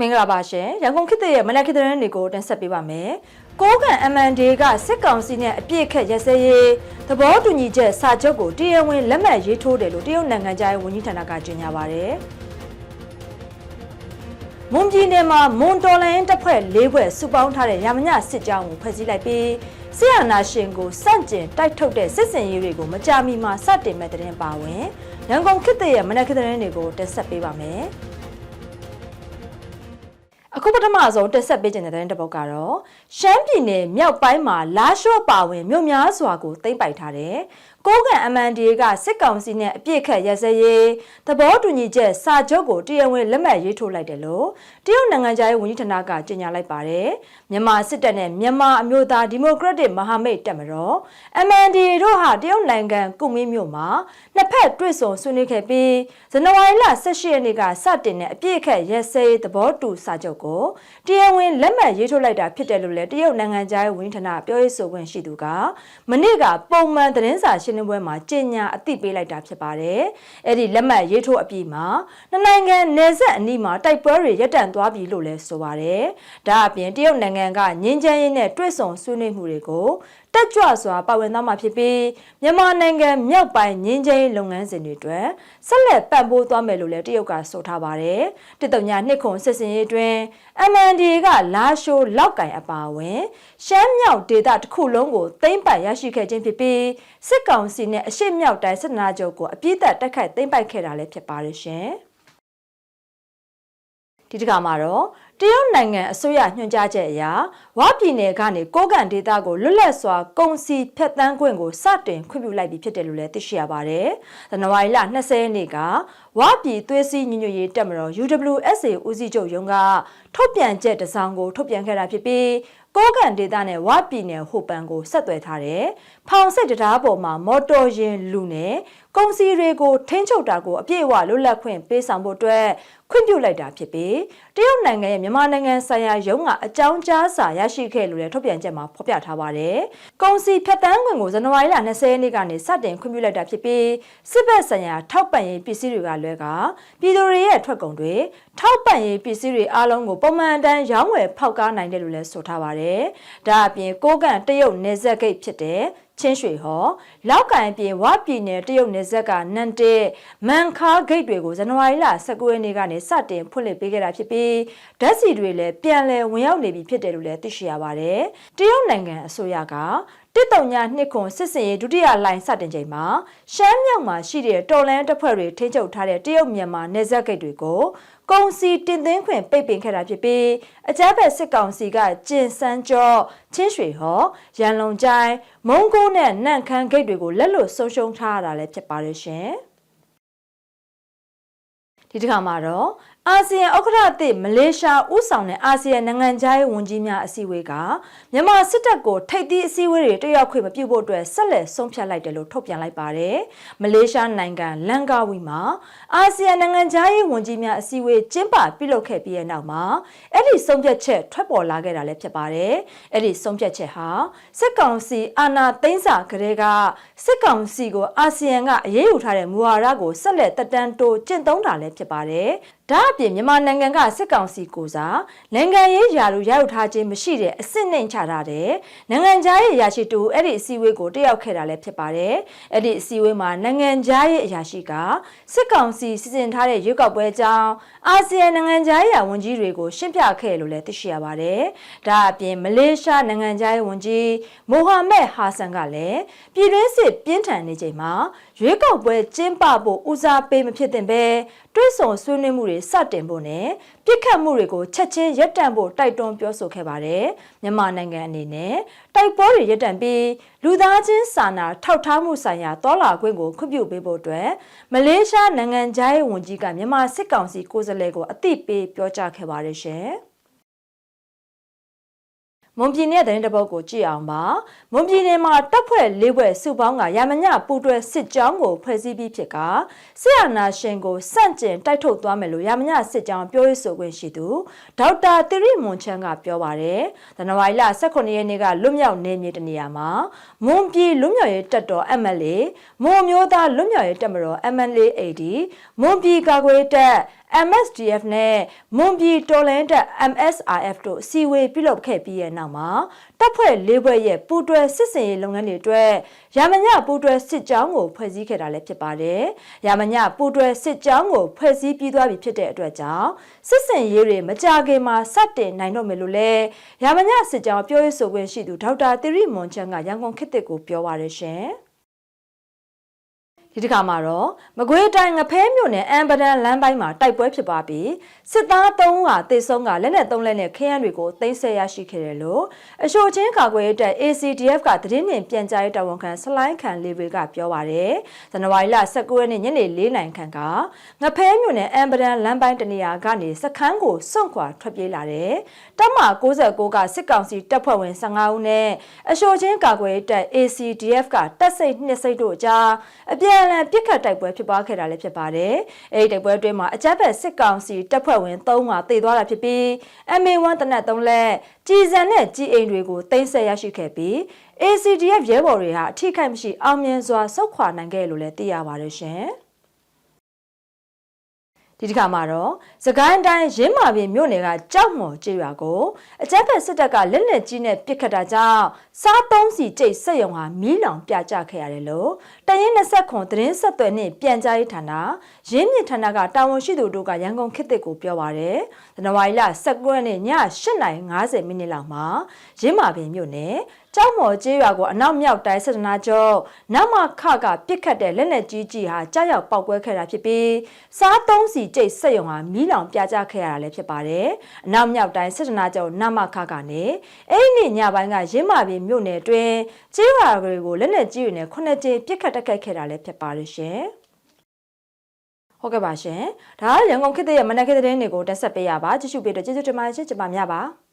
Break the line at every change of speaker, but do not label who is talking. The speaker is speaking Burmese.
မင်္ဂလာပါရှင်ရန်ကုန်ခေတ်သစ်ရဲ့မနက်ခေတ်သတင်းတွေကိုတင်ဆက်ပေးပါမယ်။ကိုးကန် MND ကစစ်ကောင်စီနဲ့အပြစ်ခတ်ရစရေးသဘောတူညီချက်စာချုပ်ကိုတရားဝင်လက်မှတ်ရေးထိုးတယ်လို့တရုတ်နိုင်ငံသားရေးဝန်ကြီးဌာနကကြေညာပါတယ်။မွန်ပြည်နယ်မှာမွန်တော်လိုင်းတပ်ဖွဲ့၄ဖွဲ့စုပေါင်းထားတဲ့ရမညစစ်ကြောင်းကိုဖွဲ့စည်းလိုက်ပြီးဆီယနာရှင်ကိုစန့်ကျင်တိုက်ထုတ်တဲ့စစ်စင်ရေးတွေကိုမကြာမီမှာစတင်မဲ့တဲ့တင်ပါဝင်ရန်ကုန်ခေတ်သစ်ရဲ့မနက်ခေတ်သတင်းတွေကိုတင်ဆက်ပေးပါမယ်။ အခုပထမဆုံးတက်ဆက်ပေးခြင်းတဲ့တဲ့တစ်ပုတ်ကတော့ရှမ်းပြည်နယ်မြောက်ပိုင်းမှာလာရှို့ပါဝင်မြို့များစွာကိုသိမ်းပိုက်ထားတယ်။ကိုးကန် MNDA ကစစ်ကောင်စီနဲ့အပြစ်ခတ်ရစရေးသဘောတူညီချက်စာချုပ်ကိုတရားဝင်လက်မှတ်ရေးထိုးလိုက်တယ်လို့တရုတ်နိုင်ငံသားရေးဝန်ကြီးဌာနကကြေညာလိုက်ပါတယ်။မြန်မာစစ်တပ်နဲ့မြန်မာအမျိုးသားဒီမိုကရက်တစ်မဟာမိတ်တပ်မတော် MNDA တို့ဟာတရုတ်နိုင်ငံကုမင်းမြို့မှာနှစ်ဖက်တွေ့ဆုံဆွေးနွေးခဲ့ပြီးဇန်နဝါရီလ18ရက်နေ့ကစတင်တဲ့အပြစ်ခတ်ရစရေးသဘောတူစာချုပ်ကိုတရားဝင်လက်မှတ်ရေးထိုးလိုက်တာဖြစ်တယ်လို့လည်းတရုတ်နိုင်ငံသားရေးဝန်ကြီးဌာနပြောရေးဆိုခွင့်ရှိသူကမနေ့ကပုံမှန်သတင်းစာရှင်းလင်းပွဲမှာကြေညာအသိပေးလိုက်တာဖြစ်ပါတယ်။အဲ့ဒီလက်မှတ်ရေးထိုးအပြီးမှာနှစ်နိုင်ငံနယ်စပ်အနီးမှာတိုက်ပွဲတွေရပ်တန့်သွားပြီလို့လည်းဆိုပါတယ်။ဒါအပြင်တရုတ်နိုင်ငံကငင်းချမ်းရေးနဲ့တွဲဆုံဆွေးနွေးမှုတွေကို တက်ကြွစွာပါဝင်သွားမှာဖြစ်ပြီးမြန်မာနိုင်ငံမြောက်ပိုင်းငင်းချင်းလုပ်ငန်းစဉ်တွေအတွက်ဆက်လက်ပံ့ပိုးသွားမယ်လို့လည်းတရုတ်ကဆိုထားပါတယ်။တစ်တုံညာနှစ်ခုစစ်စင်ရေးအတွင်း MNDA ကလာရှိုးလောက်ကင်အပါအဝင်ရှမ်းမြောက်ဒေသတစ်ခုလုံးကိုသိမ်းပိုက်ရရှိခဲ့ခြင်းဖြစ်ပြီးစစ်ကောင်စီနဲ့အရှိမြောက်တိုင်းစစ်နာချုပ်ကိုအပြည့်အသက်တိုက်ခိုက်သိမ်းပိုက်ခဲ့တာလည်းဖြစ်ပါတယ်ရှင်။ ဒီတစ်ခါမှာတော့တရုတ်နိုင်ငံအစိုးရညွှန်ကြားချက်အရဝပြည်နယ်ကနေကိုကန့်ဒေသကိုလွတ်လပ်စွာကုန်စည်ဖြတ်တန်းခွင့်ကိုစတင်ခွင့်ပြုလိုက်ပြီဖြစ်တယ်လို့လည်းသိရှိရပါတယ်။ဇန်နဝါရီလ20ရက်နေ့ကဝပြည်သွေးစည်းညီညွတ်ရေးတပ်မတော် UWSA ဦးစီးချုပ်ရုံးကထုတ်ပြန်ချက်တစ်စောင်ကိုထုတ်ပြန်ခဲ့တာဖြစ်ပြီးကိုးကန်ဒေသနဲ့ဝပြည်နယ်ဟိုပန်ကိုဆက်သွယ်ထားတဲ့ ဖောင်စစ်တရားပေါ်မှာမော်တော်ယာဉ်လူနဲ့ကုန်စည်တွေကိုထိန်းချုပ်တာကိုအပြည့်အဝလွတ်လပ်ခွင့်ပေးဆောင်ဖို့အတွက်ခွင့်ပြုလိုက်တာဖြစ်ပြီးတရုတ်နိုင်ငံရဲ့မြန်မာနိုင်ငံဆိုင်ရာရုံးကအကြောင်းကြားစာရရှိခဲ့လို့လည်းထုတ်ပြန်ချက်မှာဖော်ပြထားပါတယ်။ကုန်စည်ဖြတ်တန်းခွင့်ကိုဇန်နဝါရီလ20ရက်နေ့ကနေစတင်ခွင့်ပြုလိုက်တာဖြစ်ပြီးစစ်ဘက်ဆိုင်ရာထောက်ပံ့ရေးပစ္စည်းတွေကလွဲကပြည်သူတွေရဲ့ထွက်ကုန်တွေထောက်ပံ့ရေးပစ္စည်းတွေအားလုံးကိုပုံမှန်တန်းရောင်းဝယ်ဖောက်ကားနိုင်တယ်လို့လည်းဆိုထားပါတယ်။ဒါအပြင်ကိုကန့်တရုတ်နယ်စပ်ဂိတ်ဖြစ်တဲ့ချင်းရွှေဟောလောက်ကန်ပြင်ဝပြည်နယ်တရုတ်နယ်စပ်ကနန်တဲမန်ခါဂိတ်တွေကိုဇန်နဝါရီလ19ရက်နေ့ကနေစတင်ဖွင့်လှစ်ပေးခဲ့တာဖြစ်ပြီးဓာတ်ဆီတွေလည်းပြန်လည်ဝင်ရောက်နေပြီဖြစ်တယ်လို့လည်းသိရှိရပါတယ်။တရုတ်နိုင်ငံအစိုးရကတစ်တုံညာနှစ်ခွန်စစ်စင်ရေးဒုတိယလိုင်းစတင်ချိန်မှာရှမ်းမြောက်မှာရှိတဲ့တော်လန်တပ်ဖွဲ့တွေထိန်းချုပ်ထားတဲ့တရုတ်မြန်မာနယ်စပ်ဂိတ်တွေကို ကုန်စီတင်သွင်းခွင့်ပိတ်ပင်ခဲ့တာဖြစ်ပြီးအကြမ်းဖက်စစ်ကောင်စီကကျင်စန်းကျော့ချင်းရွှေဟောရန်လုံကျိုင်းမုံကိုနဲ့နန့်ခမ်းဂိတ်တွေကိုလက်လွတ်ဆုံးရှုံးထားရတာလည်းဖြစ်ပါတယ်ရှင်ဒီတစ်ခါမှာတော့အာဆီယံဥက္ကဋ္ဌအသစ်မလေးရှားဥဆောင်တဲ့အာဆီယံနိုင်ငံသားရေးဝန်ကြီးများအစည်းအဝေးကမြန်မာစစ်တပ်ကိုထိပ်သီးအစည်းအဝေးတွေတက်ရောက်ခွင့်မပြုဖို့အတွက်ဆက်လက်ဆုံးဖြတ်လိုက်တယ်လို့ထုတ်ပြန်လိုက်ပါတယ်။မလေးရှားနိုင်ငံလန်ကာဝီမှာအာဆီယံနိုင်ငံသားရေးဝန်ကြီးများအစည်းအဝေးကျင်းပပြုလုပ်ခဲ့ပြီးတဲ့နောက်မှာအဲ့ဒီဆုံးဖြတ်ချက်ထွက်ပေါ်လာခဲ့တာလည်းဖြစ်ပါတယ်။အဲ့ဒီဆုံးဖြတ်ချက်ဟာစစ်ကောင်စီအာဏာသိမ်းစာကလေးကစစ်ကောင်စီကိုအာဆီယံကအရေးယူထားတဲ့မူဝါဒကိုဆက်လက်တက်တန်းတိုးကျင့်သုံးတာလည်းဖြစ်ပါတယ်။ ဒါအပြင်မြန်မာနိုင်ငံကစစ်ကောင်စီကိုစားနိုင်ငံရေးယာလူရယူထားခြင်းမရှိတဲ့အစ်စ်နှိမ်ချထားတဲ့နိုင်ငံသားရေးအရာရှိတူအဲ့ဒီအစည်းအဝေးကိုတက်ရောက်ခဲ့တာလည်းဖြစ်ပါတယ်။အဲ့ဒီအစည်းအဝေးမှာနိုင်ငံသားရေးအရာရှိကစစ်ကောင်စီစီစဉ်ထားတဲ့ရွေးကောက်ပွဲအကြောင်းအာဆီယံနိုင်ငံသားရေးဝန်ကြီးတွေကိုရှင်းပြခဲ့လို့လည်းသိရှိရပါတယ်။ဒါအပြင်မလေးရှားနိုင်ငံသားရေးဝန်ကြီးမိုဟာမက်ဟာဆန်ကလည်းပြည်တွင်းစစ်ပြင်းထန်နေချိန်မှာ ရွေးကောက်ပွဲကျင်းပဖို့ဦးစားပေးမဖြစ်သင့်ပဲတွဲဆောင်ဆွေးနွေးမှုတွေစတင်ဖို့နဲ့ပြစ်ခတ်မှုတွေကိုချက်ချင်းရပ်တန့်ဖို့တိုက်တွန်းပြောဆိုခဲ့ပါတယ်။မြန်မာနိုင်ငံအနေနဲ့တိုက်ပွဲတွေရပ်တန့်ပြီးလူသားချင်းစာနာထောက်ထားမှုဆိုင်ရာတောလာခွင့်ကိုခွင့်ပြုပေးဖို့အတွက်မလေးရှားနိုင်ငံသားရေးဝန်ကြီးကမြန်မာစစ်ကောင်စီကိုယ်စားလှယ်ကိုအသိပေးပြောကြားခဲ့ပါတယ်ရှင်။ မွန်ပြည်နယ်တဲ့တဲ့ပုတ်ကိုကြည့်အောင်ပါမွန်ပြည်နယ်မှာတပ်ဖွဲ့၄ဘွဲ့စုပေါင်းကရမညပူတွဲစစ်ကြောင်းကိုဖွဲ့စည်းပြီးဖြစ်ကဆရာနာရှင်ကိုစန့်ကျင်တိုက်ထုတ်သွားမယ်လို့ရမညစစ်ကြောင်းပြောရေးဆိုခွင့်ရှိသူဒေါက်တာတိရိမွန်ချန်းကပြောပါတယ်ဇန်နဝါရီလ18ရက်နေ့ကလွတ်မြောက်နေမြေတနေရာမှာမွန်ပြည်လွတ်မြောက်ရေးတပ်တော် MLA မွန်မျိုးသားလွတ်မြောက်ရေးတပ်မတော် MLA AD မွန်ပြည်ကာကွယ်တပ် MSDF နဲ့မွန်ပြည်တော်လန်တပ် MSRF တို့အစည်းအဝေးပြုလုပ်ခဲ့ပြီးတဲ့နောက်မှာတပ်ဖွဲ့လေးဖွဲ့ရဲ့ပူးတွဲစစ်စင်ရေးလုပ်ငန်းတွေအတွက်ရာမညပူးတွဲစစ်ကြောင်းကိုဖွဲ့စည်းခဲ့တာလည်းဖြစ်ပါတယ်။ရာမညပူးတွဲစစ်ကြောင်းကိုဖွဲ့စည်းပြီးသွားပြီဖြစ်တဲ့အတွက်ကြောင့်စစ်စင်ရေးတွေမကြခင်မှာစတင်နိုင်တော့မယ်လို့လည်းရာမညစစ်ကြောင်းပြောရေးဆိုခွင့်ရှိသူဒေါက်တာသီရိမွန်ချန်ကရန်ကုန်ခေတ်သစ်ကိုပြောပါရရှင်။ ဒီတစ်ခါမှာတော့မကွေးတိုင်းငဖဲမြို့နယ်အမ်ပဒန်လမ်းပိုင်းမှာတိုက်ပွဲဖြစ်ပွားပြီးစစ်သား၃ဦးဟာတေဆုံးကလက်နက်၃လက်နဲ့ခရမ်းတွေကိုသိမ်းဆည်းရရှိခဲ့တယ်လို့အရှိုချင်းကာကွယ်ရေးတပ် ACDF ကသတင်းနှင်ပြန်ကြားရေးတာဝန်ခံဆလိုင်းခံလေးတွေကပြောပါရယ်ဇန်နဝါရီလ19ရက်နေ့ညနေ4နာရီခန့်ကငဖဲမြို့နယ်အမ်ပဒန်လမ်းပိုင်းတနေရာကနေစခန်းကိုစွန့်ခွာထွက်ပြေးလာတယ်တပ်မ69ကစစ်ကောင်စီတပ်ဖွဲ့ဝင်15ဦးနဲ့အရှိုချင်းကာကွယ်ရေးတပ် ACDF ကတပ်စိတ်နှစ်စိတ်တို့အကြားအပြန်အလှန်ပစ်ခတ်တိုက်ပွဲဖြစ်ပွားခဲ့တာလည်းဖြစ်ပါတယ်။အဲဒီတိုက်ပွဲအတွင်းမှာအကြမ်းဖက်စစ်ကောင်စီတပ်ဖွဲ့ဝင်3ဦးဟာတေသွားတာဖြစ်ပြီး MA1 တနက်3လက်ကြီးစံနဲ့ကြီးအိမ်တွေကိုတင်ဆက်ရရှိခဲ့ပြီး ACDF ရဲဘော်တွေဟာအထိခိုက်မရှိအောင်မြင်စွာဆုတ်ခွာနိုင်ခဲ့လို့လည်းသိရပါတယ်ရှင်။ဒီတစ်ခါမှာတော့စကိုင်းတိုင်းရင်းမာပင်မြို့နယ်ကကြောက်မော်ကျေးရွာကိုအကြမ်းဖက်စစ်တပ်ကလက်နက်ကြီးနဲ့ပစ်ခတ်တာကြောင့်စားသုံးစီကျိတ်စက်ရုံဟာမီးလောင်ပြကျခဲ့ရတယ်လို့ တရင်20ခွန်သတင်းဆက်သွယ်နှင့်ပြန်ကြားရေးဌာနရင်းမြစ်ဌာနကတာဝန်ရှိသူတို့ကရန်ကုန်ခေတ်သစ်ကိုပြောပါရယ်ဇန်နဝါရီလ19ရက်နေ့ည8:50မိနစ်လောက်မှာရင်းမာပင်မြို့နယ်ကျောင်းမော်ကျေးရွာကိုအနောက်မြောက်တိုင်းစစ်တနာကျော်နမခကပြစ်ခတ်တဲ့လက်နက်ကြီးကြီးဟာကြားရောက်ပောက်ကွဲခဲ့တာဖြစ်ပြီးစားသုံးစီကျိတ်စက်ရုံဟာမီးလောင်ပြကြခဲ့ရတာလည်းဖြစ်ပါတယ်။အနောက်မြောက်တိုင်းစစ်တနာကျော်နမခကနေအဲ့ဒီနေ့ညပိုင်းကရင်းမာပြည်မြို့နယ်တွင်ကျေးရွာတွေကိုလက်နက်ကြီးတွေနဲ့ခုနှစ်ကြိမ်ပြစ်ခတ်တက်ခတ်ခဲ့တာလည်းဖြစ်ပါတယ်ရှင်။ဟုတ်ကဲ့ပါရှင်။ဒါကရန်ကုန်ခေတ်ရဲ့မနက်ခေတ်သတင်းတွေကိုတက်ဆက်ပေးရပါကြည့်ရှုပေးတော့ကျေးဇူးတင်ပါတယ်ရှင်ကျမများပါ။